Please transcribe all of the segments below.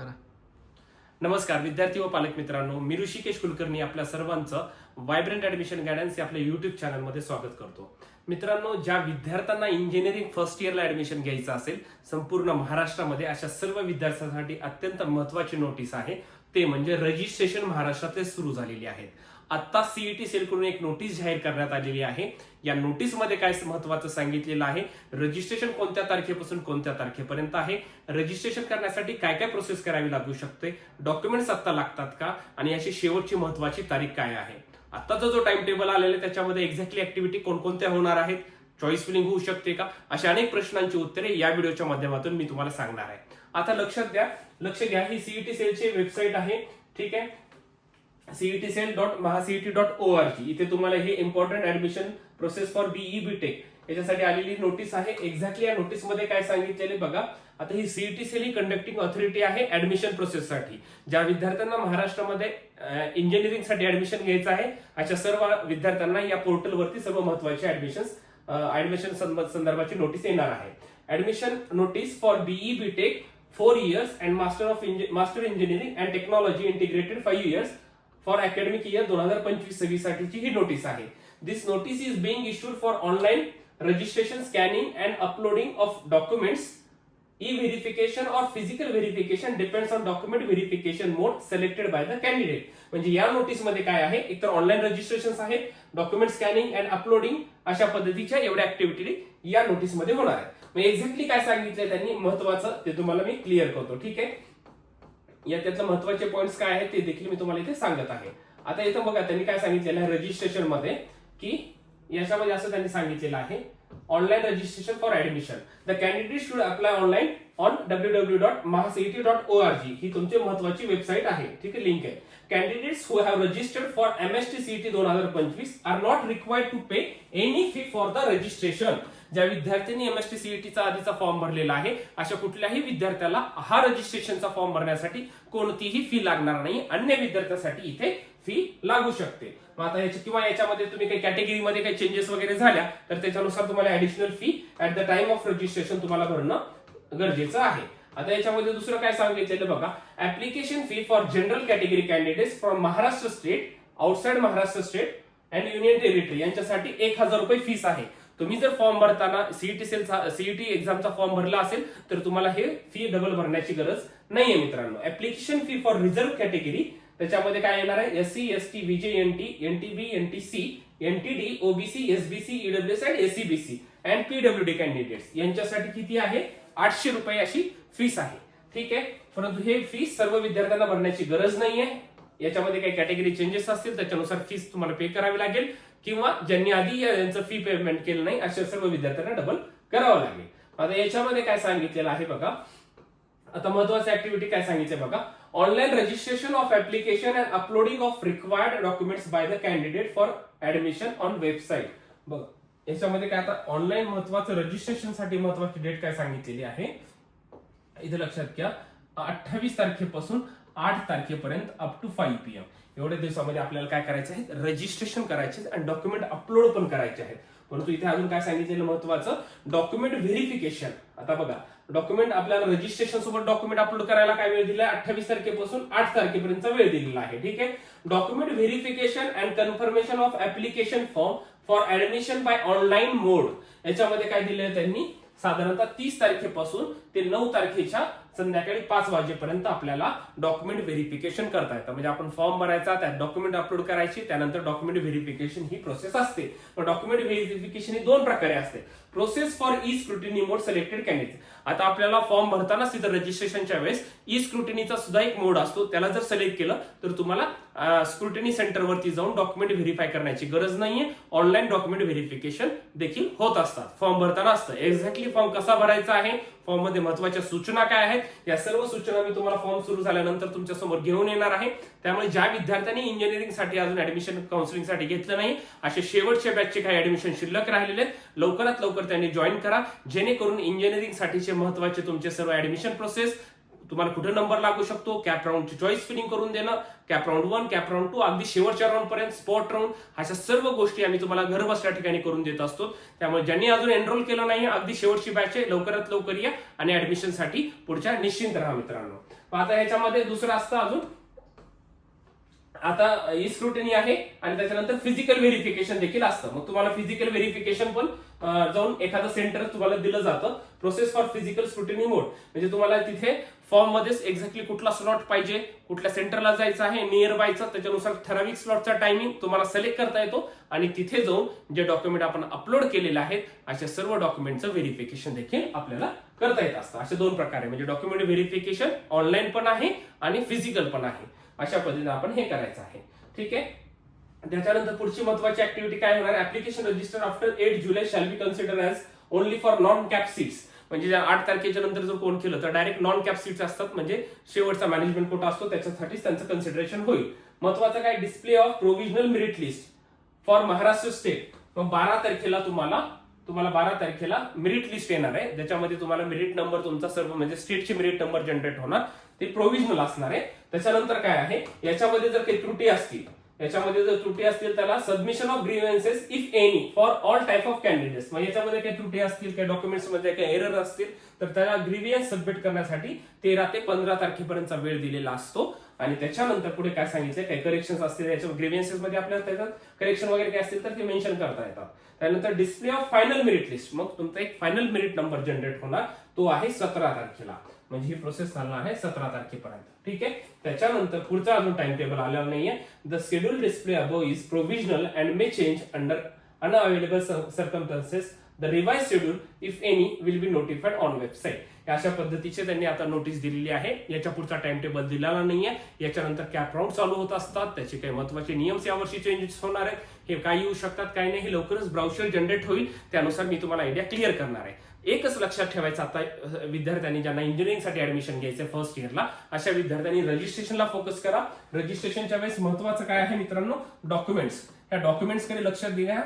करा. नमस्कार विद्यार्थी व पालक मित्रांनो मी ऋषिकेश कुलकर्णी आपल्या सर्वांचं व्हायब्रंट ऍडमिशन गायडन्स या आपल्या युट्यूब चॅनलमध्ये स्वागत करतो. मित्रांनो ज्या विद्यार्थ्यांना इंजिनिअरिंग फर्स्ट इयरला ऍडमिशन घ्यायचं असेल संपूर्ण महाराष्ट्रामध्ये अशा सर्व विद्यार्थ्यांसाठी अत्यंत महत्वाची नोटीस आहे. ते म्हणजे रजिस्ट्रेशन महाराष्ट्रातले सुरू झालेली आहेत. आता सीईटी सेलकडून एक नोटीस जाहीर करण्यात आलेली आहे. या नोटीसमध्ये काय महत्वाचं सांगितलेलं आहे? रजिस्ट्रेशन कोणत्या तारखेपासून कोणत्या तारखेपर्यंत आहे? रजिस्ट्रेशन करण्यासाठी काय काय प्रोसेस करावी लागू शकते? डॉक्युमेंट्स आता लागतात का? आणि याची शेवटची महत्वाची तारीख काय आहे? आताचा जो टाइम टेबल आलेला आहे त्याच्यामध्ये एक्झॅक्टली ऍक्टिव्हिटी कोणकोणत्या होणार आहेत? चॉईस फिलिंग होऊ शकते का? अशा अनेक प्रश्नांची उत्तरे या व्हिडिओच्या माध्यमातून मी तुम्हाला सांगणार आहे. आता लक्षात द्या लक्ष घ्या. ही सीईटी सेलची वेबसाईट आहे. ठीक आहे? CET cell dot mahacet dot O R G इथे तुम्हाला हे important admission process for BE B tech याच्यासाठी आलेली नोटीस आहे. एक्झॅक्टली या नोटीसमध्ये काय सांगितलेले बघा. आता ही सीईटी सेल ही कंडक्टिंग ऑथॉरिटी आहे ऍडमिशन प्रोसेससाठी ज्या विद्यार्थ्यांना महाराष्ट्रामध्ये इंजिनिअरिंगसाठी ऍडमिशन घ्यायचं आहे अशा सर्व विद्यार्थ्यांना या पोर्टलवरती सर्व महत्त्वाचे ऍडमिशन ऍडमिशन संदर्भाची नोटीस येणार आहे. Admission notice for BE B tech four years and master of master engineering and technology integrated five years for academic year दोन हजार पंचवीस सव्वीस साठीची ही नोटीस आहे. This notice is being issued for online registration scanning and uploading of documents E verification or physical verification depends on document verification mode selected by the candidate म्हणजे या नोटीसमध्ये काय आहे? एकतर ऑनलाईन रजिस्ट्रेशन आहे डॉक्युमेंट स्कॅनिंग अँड अपलोडिंग अशा पद्धतीच्या एवढ्या ऍक्टिव्हिटी या नोटीसमध्ये होणार आहे. मग एक्झॅक्टली काय सांगितलंय त्यांनी? महत्वाचं ते तुम्हाला मी क्लिअर करतो. ठीक आहे? या त्यातलं महत्त्वाचे पॉईंट्स काय आहेत ते देखील मी तुम्हाला इथे सांगत आहे. आता इथं बघा त्यांनी काय सांगितलेलं आहे रजिस्ट्रेशनमध्ये की याच्यामध्ये असं त्यांनी सांगितलेलं आहे online registration for admission the candidate should apply online on W W dot mahacet dot O R G ही तुमची महत्वाची वेबसाईट आहे. ठीक आहे लिंक आहे. Candidates who have registered for M S T CET दोन हजार पंचवीस are not required to pay any fee for the registration ज्या विद्यार्थ्यांनी एमएसटी सीईटीचा आधीचा फॉर्म भरलेला आहे अशा कुठल्याही विद्यार्थ्याला हा रजिस्ट्रेशनचा फॉर्म भरण्यासाठी कोणतीही फी लागणार नाही. अन्य विद्यार्थ्यांसाठी इथे फी लागू शकते. मग आता याच्या किंवा याच्यामध्ये तुम्ही काही कॅटेगरीमध्ये काही चेंजेस वगैरे झाल्या तर त्याच्यानुसार तुम्हाला additional fee at the time of registration तुम्हाला भरणं गरजेचं आहे. आता याच्यामध्ये दुसरं काय सांगितलेलं बघा application fee for general category candidates from Maharashtra state outside Maharashtra state and union territory यांच्यासाठी एक हजार रुपये फीस आहे. तुम्ही जर फॉर्म भरताना सीईटी सेलचा सीईटी एक्झामचा फॉर्म भरला असेल तर तुम्हाला हे फी डबल भरण्याची गरज नाहीये मित्रांनो. Application fee for reserve category त्याच्यामध्ये काय येणार आहे? S C S T VJ N T N T B N T C N T D OBC SBC EWS and ACBC and PW D candidates यांच्यासाठी किती आहे? आठशे रुपये अशी फीस आहे. ठीक आहे? परंतु हे फीस सर्व विद्यार्थ्यांना भरण्याची गरज नाहीये. याच्यामध्ये काही कॅटेगरी चेंजेस असतील त्याच्यानुसार फीस तुम्हाला पे करावी लागेल. किंवा ज्यांनी आधी यांचं फी पेमेंट केलं नाही अशा सर्व विद्यार्थ्यांना डबल करावं लागेल. आता याच्यामध्ये काय सांगितलेलं आहे बघा. आता महत्वाची ऍक्टिव्हिटी काय सांगितले बघा. Online registration of application and uploading of required documents by the candidate for admission on website बघा याच्यामध्ये काय आता ऑनलाईन महत्वाचं रजिस्ट्रेशनसाठी महत्वाची डेट काय सांगितलेली आहे? इथे लक्षात घ्या. अठ्ठावीस तारखेपासून आठ तारखेपर्यंत up to five P M एवढ्या दिवसामध्ये आपल्याला काय करायचं आहे रजिस्ट्रेशन करायचे आणि डॉक्युमेंट अपलोड पण करायचे आहेत. परंतु इथे अजून काय सांगितलेलं महत्वाचं? डॉक्युमेंट व्हेरिफिकेशन आता बघा डॉक्युमेंट आपल्याला रजिस्ट्रेशन सोबत डॉक्युमेंट अपलोड करायला काय वेळ दिला अठ्ठावीस तारखेपासून आठ तारखेपर्यंत वेळ दिलेला आहे ठीक आहे? Document verification and confirmation of application form for admission by online mode याच्यामध्ये काय दिलेलं त्यांनी? साधारणतः तीस तारखेपासून ते नऊ तारखेच्या संध्याकाळी पाच वाजेपर्यंत आपल्याला डॉक्युमेंट व्हेरिफिकेशन करता येतं. म्हणजे आपण फॉर्म भरायचा त्यात डॉक्युमेंट अपलोड करायची त्यानंतर डॉक्युमेंट व्हेरिफिकेशन ही प्रोसेस असते. पण डॉक्युमेंट व्हेरिफिकेशन ही दोन प्रकारे असते. Process for E scrutiny mode selected candidate आता आपल्याला फॉर्म भरताना तिथं रजिस्ट्रेशनच्या वेळेस ई स्क्रुटिनीचा सुद्धा एक मोड असतो. त्याला जर सिलेक्ट केलं तर तुम्हाला स्क्रुटिनी सेंटरवरती जाऊन डॉक्युमेंट व्हेरीफाय करण्याची गरज नाहीये. ऑनलाईन डॉक्युमेंट व्हेरिफिकेशन देखील होत असतात. फॉर्म भरताना असतं. एक्झॅक्टली फॉर्म कसा भरायचा आहे? फॉर्ममध्ये महत्त्वाच्या सूचना काय आहेत? या सर्व सूचना मी तुम्हाला फॉर्म सुरू झाल्यानंतर तुमच्यासमोर घेऊन येणार आहे. त्यामुळे ज्या विद्यार्थ्यांनी इंजिनिअरिंगसाठी अजून ऍडमिशन काउन्सिलिंगसाठी घेतलं नाही असे शेवटच्या बॅचचे काही ऍडमिशन शिल्लक राहिलेले आहेत. लवकरात लवकर त्यांनी जॉईन करा. जेणेकरून इंजिनिअरिंगसाठीचे महत्त्वाचे तुमचे सर्व ऍडमिशन प्रोसेस तुम्हाला कुठे नंबर लागू शकतो? कॅप राऊंडची चॉईस फिलिंग करून देणं CAP round one CAP round two अगदी शेवटच्या राऊंड पर्यंत स्पॉट राऊंड अशा सर्व गोष्टी आम्ही तुम्हाला घर बसल्या ठिकाणी करून देत असतो. त्यामुळे ज्यांनी अजून एनरोल केलं नाही अगदी शेवटची बॅच आहे लवकरात लवकर या आणि ऍडमिशनसाठी पुढच्या निश्चिंत राहा मित्रांनो. आता ह्याच्यामध्ये दुसरं असतं अजून. आता ई स्क्रुटनी आहे आणि त्याच्यानंतर फिजिकल व्हेरिफिकेशन देखील असतं. मग तुम्हाला फिजिकल व्हेरिफिकेशन पण जाऊन एखादं सेंटर तुम्हाला दिलं जातं. Process for physical scrutiny mode म्हणजे तुम्हाला तिथे फॉर्म मध्येच एक्झॅक्टली कुठला स्लॉट पाहिजे कुठल्या सेंटरला जायचं आहे नियर बायचं त्याच्यानुसार ठराविक स्लॉटचा टायमिंग तुम्हाला सिलेक्ट करता येतो. आणि तिथे जाऊन जे डॉक्युमेंट आपण अपलोड केलेले आहेत अशा सर्व डॉक्युमेंटचं व्हेरिफिकेशन देखील आपल्याला करता येत असतं. असे दोन प्रकारे म्हणजे डॉक्युमेंट व्हेरिफिकेशन ऑनलाईन पण आहे आणि फिजिकल पण आहे. अशा पद्धतीने आपण हे करायचं आहे. ठीक आहे? त्याच्यानंतर पुढची महत्वाची ऍक्टिव्हिटी काय होणार application register after eight July shall be consider as only for non CAP seats म्हणजे आठ तारखेच्या नंतर जर कोण केलं तर डायरेक्ट नॉन कॅप सीट्स असतात म्हणजे शेवटचा मॅनेजमेंट कोटा असतो त्याच्यासाठीच त्यांचं कन्सिडरेशन होईल. महत्वाचं काय? Display of provisional merit list for Maharashtra state मग बारा तारखेला तुम्हाला तुम्हाला बारा तारखेला मेरिट लिस्ट येणार आहे. ज्याच्यामध्ये तुम्हाला मेरिट नंबर तुमचा सर्व म्हणजे स्टेटचे मेरिट नंबर जनरेट होणार. ते प्रोव्हिजनल असणार आहे. त्याच्यानंतर काय आहे? याच्यामध्ये जर काही त्रुटी असतील याच्यामध्ये जर त्रुटी असतील त्याला submission of grievances if any for all type of candidates मग याच्यामध्ये काही त्रुटी असतील काही डॉक्युमेंट्समध्ये काही एरर असतील तर त्याला ग्रीव्हियन्स सबमिट करण्यासाठी तेरा ते पंधरा तारखेपर्यंतचा वेळ दिलेला असतो. आणि त्याच्यानंतर पुढे काय सांगितलं काही करेक्शन असतील याच्या ग्रीव्हियन्सेस मध्ये आपल्याला त्याच्यात करेक्शन वगैरे काय असतील तर ते मेन्शन करता येतात. त्यानंतर display of final merit list मग तुमचा एक फायनल मेरिट नंबर जनरेट होणार तो आहे सतरा तारखेला. म्हणजे ही प्रोसेस चालणार आहे सतरा तारखेपर्यंत. ठीक आहे? त्याच्यानंतर पुढचा अजून टाइम टेबल आलेला नाहीये. The schedule display above is provisional and may change under unavailable circumstances the revise schedule if any will be notified on website अशा पद्धतीचे त्यांनी आता नोटीस दिलेली आहे. याच्या पुढचा टाइम टेबल दिलेला नाहीये. याच्यानंतर कॅप राऊंड चालू होत असतात. त्याचे काही महत्त्वाचे नियम यावर्षी चेंजेस होणार आहेत. हे काय येऊ शकतात काय नाही. हे लवकरच ब्राउशर जनरेट होईल. त्यानुसार मी तुम्हाला आयडिया क्लिअर करणार आहे. एकच लक्षात ठेवायचं आता विद्यार्थ्यांनी ज्यांना इंजिनिअरिंगसाठी ऍडमिशन घ्यायचं फर्स्ट इयरला अशा विद्यार्थ्यांनी रजिस्ट्रेशनला फोकस करा. रजिस्ट्रेशनच्या वेळेस महत्वाचं काय आहे मित्रांनो? डॉक्युमेंट्स या डॉक्युमेंट्सकडे लक्षात द्या.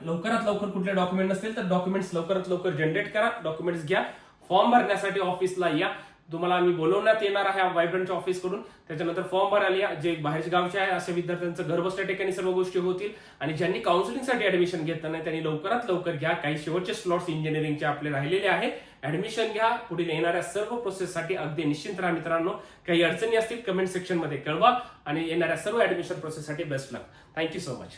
लवकरात लवकर कुठले डॉक्युमेंट नसतील तर डॉक्युमेंट्स लवकरात लवकर जनरेट करा. डॉक्युमेंट्स घ्या. फॉर्म भरण्यासाठी ऑफिसला या. तुम्हाला आम्ही बोलवण्यात येणार आहे व्हायब्रंटच्या ऑफिसकडून. त्याच्यानंतर फॉर्म भरायला या जे बाहेरच्या गावचे आहे अशा विद्यार्थ्यांचं घरबसल्या ठिकाणी सर्व गोष्टी होतील. आणि ज्यांनी काउन्सिलिंगसाठी ऍडमिशन घेत नाही त्यांनी लवकरात लवकर घ्या. काही शेवटचे स्लॉट्स इंजिनिअरिंगचे आपले राहिलेले आहे. ऍडमिशन घ्या. पुढील येणाऱ्या सर्व प्रोसेससाठी अगदी निश्चिंत राहा मित्रांनो. काही अडचणी असतील कमेंट सेक्शनमध्ये कळवा. आणि येणाऱ्या सर्व admission प्रोसेससाठी best luck thank you so much